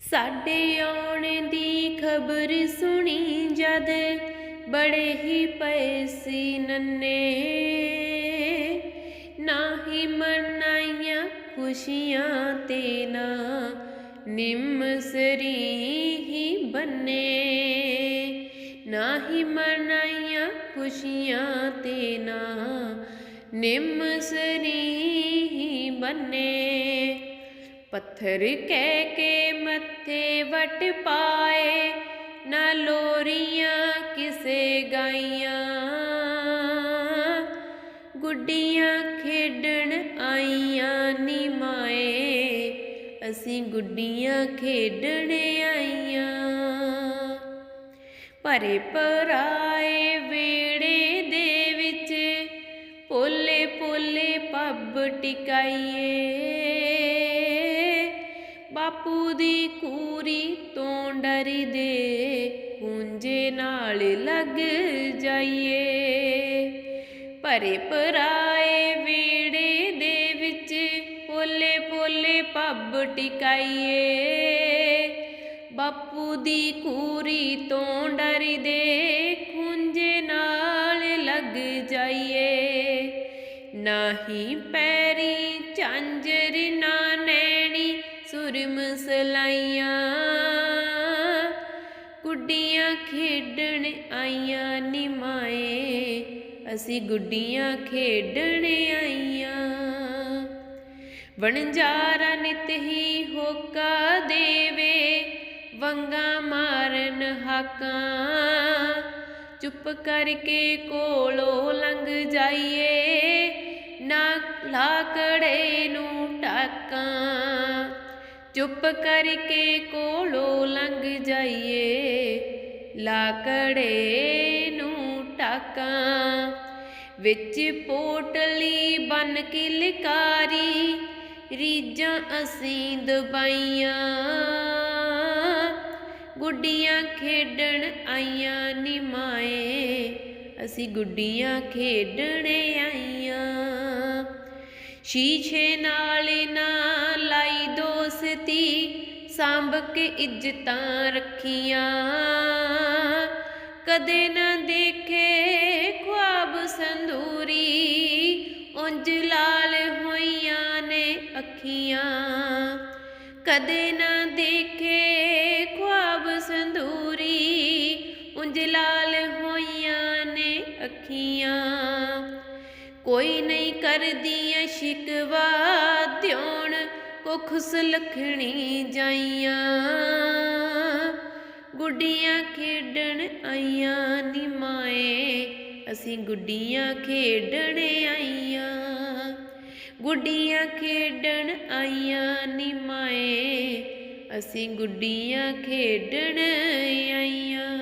ਸਾਡੇ ਆਉਣ ਦੀ ਖਬਰ ਸੁਣੀ ਜਦ ਬੜੇ ਹੀ ਪਏ ਸੀ ਨੰਨੇ। ਨਾਹੀ ਮਨਾਈਆਂ ਖੁਸ਼ੀਆਂ ਤੇ ਨਾ ਨਿਮਸਰੀ ਹੀ ਬੰਨੇ। ਨਾਹੀ ਮਨਾਈਆਂ ਖੁਸ਼ੀਆਂ ਤੇ ਨਾ ਨਿਮਸਰੀ ਹੀ ਬੰਨੇ। ਪੱਥਰ ਕਹਿ ਕੇ ਮੱਥੇ ਵਟ ਪਾਏ, ਨਾ ਲੋਰੀਆਂ ਕਿਸੇ ਗਾਈਆਂ। ਗੁੱਡੀਆਂ ਖੇਡਣ ਆਈਆਂ ਨੀ ਮਾਏ, ਅਸੀਂ ਗੁੱਡੀਆਂ ਖੇਡਣ ਆਈਆਂ। ਭਰੇ ਪਰਾਏ ਵੇੜੇ ਦੇ ਵਿੱਚ, ਪੋਲੇ ਪੋਲੇ ਪੱਬ ਟਿਕਾਈਏ। ਬਾਪੂ ਦੀ ਕੂਰੀ ਤੋਂ ਡਰਦੇ ਕੁੰਜੇ ਨਾਲ ਲੱਗ ਜਾਈਏ। ਭਰੇ ਪਰਾਏ ਵੇੜੇ ਦੇ ਵਿੱਚ ਪੋਲੇ ਪੋਲੇ ਪੱਬ ਟਿਕਾਈਏ। ਬਾਪੂ ਦੀ ਕੂਰੀ ਤੋਂ ਡਰਦੇ ਖੁੰਝੇ ਨਾਲ ਲੱਗ ਜਾਈਏ। ਨਾਹੀ ਪੈਰੀ ਝਾਂਜਰ ਨਾ ਨੈਣੀ ਸੁਰਮ ਸਲਾਈਆਂ ਗੁੱਡੀਆਂ ਖੇਡਣ ਆਈਆਂ ਨਿਮਾਏ ਅਸੀਂ ਗੁੱਡੀਆਂ ਖੇਡਣ ਆਈਆਂ। ਵਣਜਾਰਾ ਨਿਤ ਹੀ ਹੋਕਾ ਦੇਵੇ, ਵੰਗਾ ਮਾਰਨ ਹਾਕਾਂ। ਚੁੱਪ ਕਰਕੇ ਕੋਲੋਂ ਲੰਘ ਜਾਈਏ, ਨਾ ਲਾਕੜੇ ਨੂੰ ਟਾਕਾਂ। ਚੁੱਪ ਕਰਕੇ ਕੋਲੋਂ ਲੰਘ ਜਾਈਏ। ਲਾਕੜੇ ਨੂੰ ਟਾਕਾਂ ਵਿੱਚ ਪੋਟਲੀ ਬਨ ਕੇ ਲਿਕਾਰੀ ਰੀਜਾਂ ਅਸੀਂ ਦਬਾਈਆਂ। ਗੁੱਡੀਆਂ ਖੇਡਣ ਆਈਆਂ ਨਿਮਾਏ ਅਸੀਂ ਗੁੱਡੀਆਂ ਖੇਡਣ ਆਈਆਂ। ਸ਼ੀਸ਼ੇ ਨਾਲ ਨਾ ਸਾਂਭ ਕੇ ਇੱਜ਼ਤਾਂ ਰੱਖੀਆਂ। ਕਦੇ ਨਾ ਦੇਖੇ ਖੁਆਬ ਸੰਦੂਰੀ ਉਂਝ ਲਾਲ ਹੋਈਆਂ ਨੇ ਅੱਖੀਆਂ। ਕਦੇ ਨਾ ਦੇਖੇ ਖੁਆਬ ਸੰਧੂਰੀ, ਉਂਝ ਲਾਲ ਹੋਈਆਂ ਨੇ ਅੱਖੀਆਂ। ਕੋਈ ਨਹੀਂ ਕਰਦੀਆਂ ਸ਼ਿਕਵਾ ਦਿਉਣ ਕੋ ਖੁਸ ਜਾਈਆਂ, ਗੁੱਡੀਆਂ ਖੇਡਣ ਆਈਆਂ ਨੀ ਮਾਏ, ਅਸੀਂ ਗੁੱਡੀਆਂ ਖੇਡਣ ਆਈਆਂ। ਗੁੱਡੀਆਂ ਖੇਡਣ ਆਈਆਂ ਨੀ ਮਾਏ, ਅਸੀਂ ਗੁੱਡੀਆਂ ਖੇਡਣ ਆਈਆਂ।